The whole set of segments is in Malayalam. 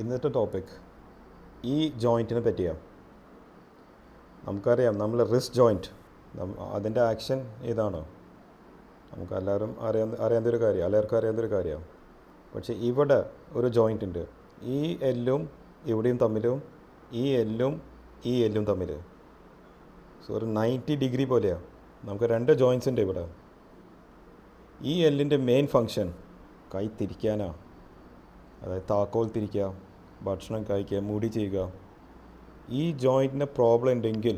ഇന്നത്തെ ടോപ്പിക് ഈ ജോയിന്റിനെ പറ്റിയാണ് നമുക്കറിയാം നമ്മൾ റിസ്റ്റ് ജോയിന്റ് അതിന്റെ ആക്ഷൻ ഇതാണ്? നമുക്ക് എല്ലാവരും അറിയാൻ അറിയാവുന്ന ഒരു കാര്യം എല്ലാവർക്കും അറിയാവുന്ന ഒരു കാര്യമാണ് പക്ഷേ ഇവിടെ ഒരു ജോയിന്റ് ഉണ്ട്. ഈ എല്ലും ഇവിടെയും തമ്മിലും ഈ എല്ലും ഈ എല്ലും തമ്മിൽ സോ ഒരു നയന്റി ഡിഗ്രി പോലെയാണ് നമുക്ക് രണ്ട് ജോയിൻസ് ഉണ്ട് ഇവിടെ. ഈ എല്ലിന്റെ മെയിൻ ഫങ്ഷൻ കൈ തിരിക്കാനാണ് അതായത് താക്കോൽ തിരിക്കുക. ഭക്ഷണം കഴിക്കുക മുടി ചെയ്യുക. ഈ ജോയിന്റിന് പ്രോബ്ലം ഉണ്ടെങ്കിൽ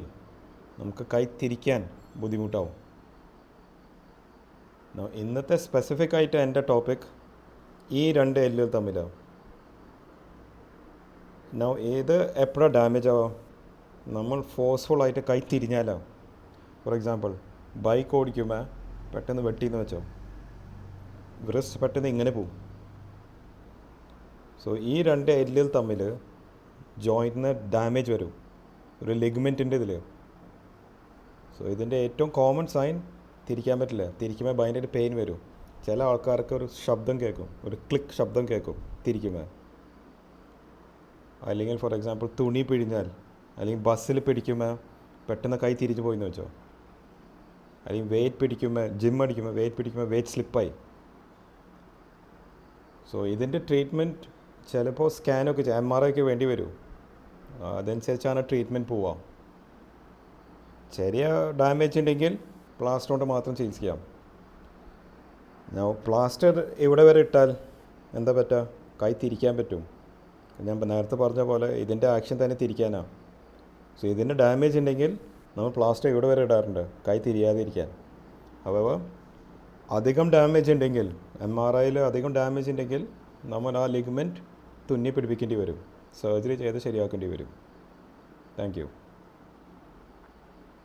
നമുക്ക് കൈ തിരിക്കാൻ ബുദ്ധിമുട്ടാവും. ഇന്നത്തെ സ്പെസിഫിക് ആയിട്ട് എന്റെ ടോപ്പിക് ഈ രണ്ട് എല്ലുകൾ തമ്മിലാണ് നൗ ഏത് എപ്പോഴാണ് ഡാമേജ് ആവാം നമ്മൾ ഫോഴ്സ്ഫുൾ ആയിട്ട് കൈ തിരിഞ്ഞാലോ ഫോർ എക്സാമ്പിൾ ബൈക്ക് ഓടിക്കുമ്പോൾ പെട്ടെന്ന് വെട്ടിയെന്ന് വെച്ചോ. റിസ്റ്റ് പെട്ടെന്ന് ഇങ്ങനെ പോവും. സോ ഈ രണ്ട് എല്ലിൽ തമ്മിൽ ജോയിന്റിന് ഡാമേജ് വരും. ഒരു ലിഗ്മെന്റിന്റെ ഇതിൽ സോ ഇതിന്റെ ഏറ്റവും കോമൺ സൈൻ തിരിക്കാൻ പറ്റില്ല. തിരിക്കുമ്പോൾ ഭയങ്കര പെയിൻ വരും. ചില ആൾക്കാർക്ക് ഒരു ശബ്ദം കേൾക്കും. ഒരു ക്ലിക്ക് ശബ്ദം കേൾക്കും തിരിക്കുമ്പോൾ അല്ലെങ്കിൽ ഫോർ എക്സാമ്പിൾ തുണി പിഴിഞ്ഞാൽ അല്ലെങ്കിൽ ബസ്സിൽ പിടിക്കുമ്പോൾ പെട്ടെന്ന് കൈ തിരിഞ്ഞു പോയി എന്ന് വെച്ചോ. അല്ലെങ്കിൽ വെയിറ്റ് പിടിക്കുമ്പോൾ ജിം അടിക്കുമ്പോൾ വെയിറ്റ് പിടിക്കുമ്പോൾ വെയിറ്റ് സ്ലിപ്പായി സോ ഇതിന്റെ ട്രീറ്റ്മെന്റ് ചിലപ്പോൾ സ്കാനൊക്കെ എം ആർ ഐ ഒക്കെ വേണ്ടി വരും. അതനുസരിച്ചാണ് ട്രീറ്റ്മെന്റ് പോവാം ചെറിയ ഡാമേജ് ഉണ്ടെങ്കിൽ പ്ലാസ്റ്റർ കൊണ്ട് മാത്രം ചികിത്സിക്കാം. ഞാൻ പ്ലാസ്റ്റർ ഇവിടെ വരെ ഇട്ടാൽ എന്താ പറ്റുക കൈ തിരിക്കാൻ പറ്റും. ഞാൻ നേരത്തെ പറഞ്ഞ പോലെ ഇതിന്റെ ആക്ഷൻ തന്നെ തിരിക്കാനാണ് സോ ഇതിന്റെ ഡാമേജ് ഉണ്ടെങ്കിൽ നമ്മൾ പ്ലാസ്റ്റർ ഇവിടെ വരെ ഇടാറുണ്ട്? കൈ തിരിയാതിരിക്കാൻ അപ്പോൾ അധികം ഡാമേജ് ഉണ്ടെങ്കിൽ എം ആർ ഐയിൽ അധികം ഡാമേജ് ഉണ്ടെങ്കിൽ നമ്മൾ ആ ലിഗ്മെന്റ് തുന്നി പിടിപ്പിക്കേണ്ടി വരും. സർജറി ചെയ്ത് ശരിയാക്കേണ്ടി വരും. താങ്ക്